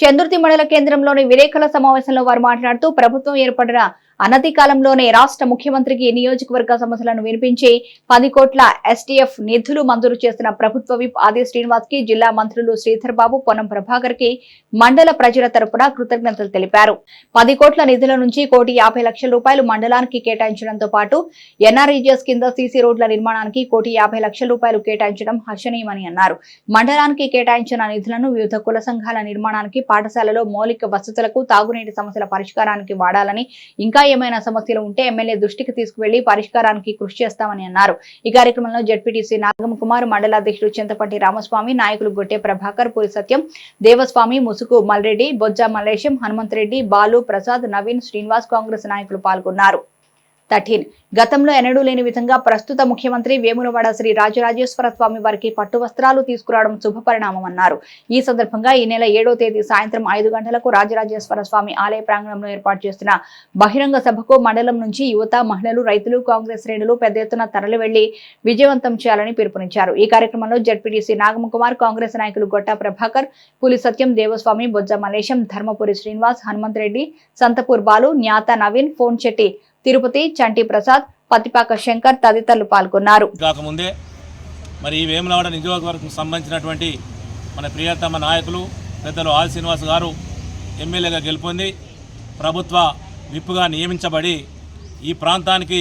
చందుర్తి మండల కేంద్రంలోని విలేకరుల సమావేశంలో వారు మాట్లాడుతూ ప్రభుత్వం ఏర్పడిన అనతి కాలంలోనే రాష్ట్ర ముఖ్యమంత్రికి నియోజకవర్గ సమస్యలను వినిపించి పది కోట్ల ఎస్టీఎఫ్ నిధులు మంజూరు చేసిన ప్రభుత్వ విప్ ఆది శ్రీనివాస్కి జిల్లా మంత్రులు శ్రీధర్ బాబు పొన్నం ప్రభాకర్కి మండల ప్రజల తరపున కృతజ్ఞతలు తెలిపారు. పది కోట్ల నిధుల నుంచి కోటి యాభై లక్షల రూపాయలు మండలానికి కేటాయించడంతో పాటు ఎన్ఆర్ఈజీఎస్ కింద సీసీ రోడ్ల నిర్మాణానికి కోటి యాభై లక్షల రూపాయలు కేటాయించడం హర్షణీయమని అన్నారు. మండలానికి కేటాయించిన నిధులను వివిధ కుల సంఘాల నిర్మాణానికి పాఠశాలలో మౌలిక వసతులకు తాగునీటి సమస్యల పరిష్కారానికి వాడాలని ఇంకా ఏమైనా సమస్యలు ఉంటే ఎమ్మెల్యే దృష్టికి తీసుకువెళ్ళి పరిష్కారానికి కృషి చేస్తామని అన్నారు. ఈ కార్యక్రమంలో జడ్పీటీసీ నాగం కుమార్ మండల అధ్యక్షుడు చింతపట్టి రామస్వామి నాయకులు గొట్టె ప్రభాకర్ పూరి సత్యం దేవస్వామి ముసుగు మల్రెడ్డి బొజ్జ మల్లేశం హనుమంత్ రెడ్డి బాలు ప్రసాద్ నవీన్ శ్రీనివాస్ కాంగ్రెస్ నాయకులు పాల్గొన్నారు. థర్టీన్. గతంలో ఎన్నడూ లేని విధంగా ప్రస్తుత ముఖ్యమంత్రి వేములవాడ శ్రీ రాజరాజేశ్వర స్వామి వారికి పట్టు వస్త్రాలు తీసుకురావడం శుభపరిణామం అన్నారు. ఈ సందర్భంగా ఈ నెల ఏడో తేదీ సాయంత్రం ఐదు గంటలకు రాజరాజేశ్వర స్వామి ఆలయ ప్రాంగణంలో ఏర్పాటు చేస్తున్న బహిరంగ సభకు మండలం నుంచి యువత మహిళలు రైతులు కాంగ్రెస్ శ్రేణులు పెద్ద ఎత్తున తరలి వెళ్ళి విజయవంతం చేయాలని పిలుపునిచ్చారు. ఈ కార్యక్రమంలో జడ్పీటీసీ నాగమకుమార్ కాంగ్రెస్ నాయకులు గొట్టా ప్రభాకర్ పులి సత్యం దేవస్వామి బొజ్జ మలేశం ధర్మపురి శ్రీనివాస్ హనుమంత్ రెడ్డి సంతపూర్ బాలు న్యాత నవీన్ ఫోన్ చెట్టి తిరుపతి చంటి ప్రసాద్ పతిపాక శంకర్ తదితరులు పాల్గొన్నారు. కాకముందే మరి ఈ వేములవాడ నియోజకవర్గం సంబంధించినటువంటి మన ప్రియతమ నాయకులు పెద్దలు ఆల్ శ్రీనివాస్ గారు ఎమ్మెల్యేగా గెలుపొంది ప్రభుత్వ విప్పుగా నియమించబడి ఈ ప్రాంతానికి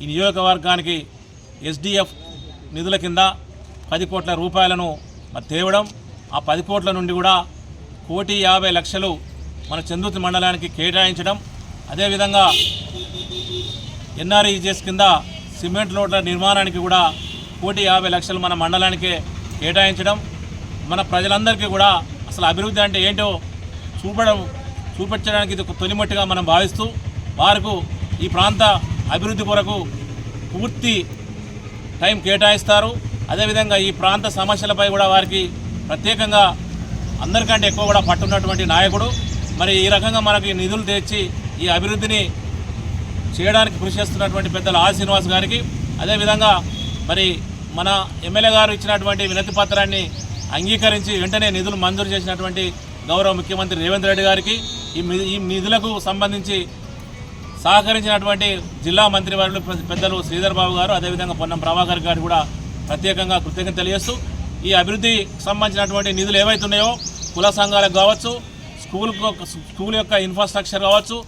ఈ నియోజకవర్గానికి ఎస్డిఎఫ్ నిధుల కింద పది కోట్ల రూపాయలను మరి తేవడం ఆ పది కోట్ల నుండి కూడా కోటి యాభై లక్షలు మన చందుర్తి మండలానికి కేటాయించడం అదేవిధంగా ఎన్ఆర్ఈజెస్ కింద సిమెంట్ రోడ్ల నిర్మాణానికి కూడా కోటి యాభై లక్షలు మన మండలానికి కేటాయించడం మన ప్రజలందరికీ కూడా అసలు అభివృద్ధి అంటే ఏంటో చూపడం చూపించడానికి ఇది ఒక తొలిమట్టిగా మనం భావిస్తూ వారికి ఈ ప్రాంత అభివృద్ధి కొరకు పూర్తి టైం కేటాయిస్తారు. అదేవిధంగా ఈ ప్రాంత సమస్యలపై కూడా వారికి ప్రత్యేకంగా అందరికంటే ఎక్కువ కూడా పట్టున్నటువంటి నాయకుడు. మరి ఈ రకంగా మనకి నిధులు తెచ్చి ఈ అభివృద్ధిని చేయడానికి కృషి చేస్తున్నటువంటి పెద్దల ఆ శ్రీనివాస్ గారికి. అదేవిధంగా మరి మన ఎమ్మెల్యే గారు ఇచ్చినటువంటి వినతి పత్రాన్ని అంగీకరించి వెంటనే నిధులు మంజూరు చేసినటువంటి గౌరవ ముఖ్యమంత్రి రేవంత్ రెడ్డి గారికి ఈ ఈ నిధులకు సంబంధించి సహకరించినటువంటి జిల్లా మంత్రివర్యులు పెద్దలు శ్రీధర్ బాబు గారు అదేవిధంగా పొన్నం ప్రభాకర్ గారు కూడా ప్రత్యేకంగా కృతజ్ఞత తెలియజేస్తూ ఈ అభివృద్ధికి సంబంధించినటువంటి నిధులు ఏవైతున్నాయో కుల సంఘాలకు కావచ్చు స్కూల్ స్కూల్ యొక్క ఇన్ఫ్రాస్ట్రక్చర్ కావచ్చు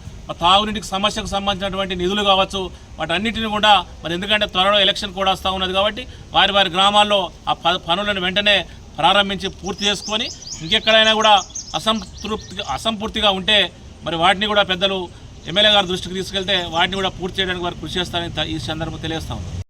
తాగునీటికి సమస్యకు సంబంధించినటువంటి నిధులు కావచ్చు వాటన్నిటిని కూడా మరి ఎందుకంటే త్వరలో ఎలక్షన్ కూడా వస్తూ ఉన్నది కాబట్టి వారి వారి గ్రామాల్లో ఆ ప- పనులను వెంటనే ప్రారంభించి పూర్తి చేసుకొని ఇంకెక్కడైనా కూడా అసంతృప్తి అసంపూర్తిగా ఉంటే మరి వాటిని కూడా పెద్దలు ఎమ్మెల్యే గారి దృష్టికి తీసుకెళ్తే వాటిని కూడా పూర్తి చేయడానికి వారు కృషి చేస్తారని ఈ సందర్భం తెలియజేస్తాం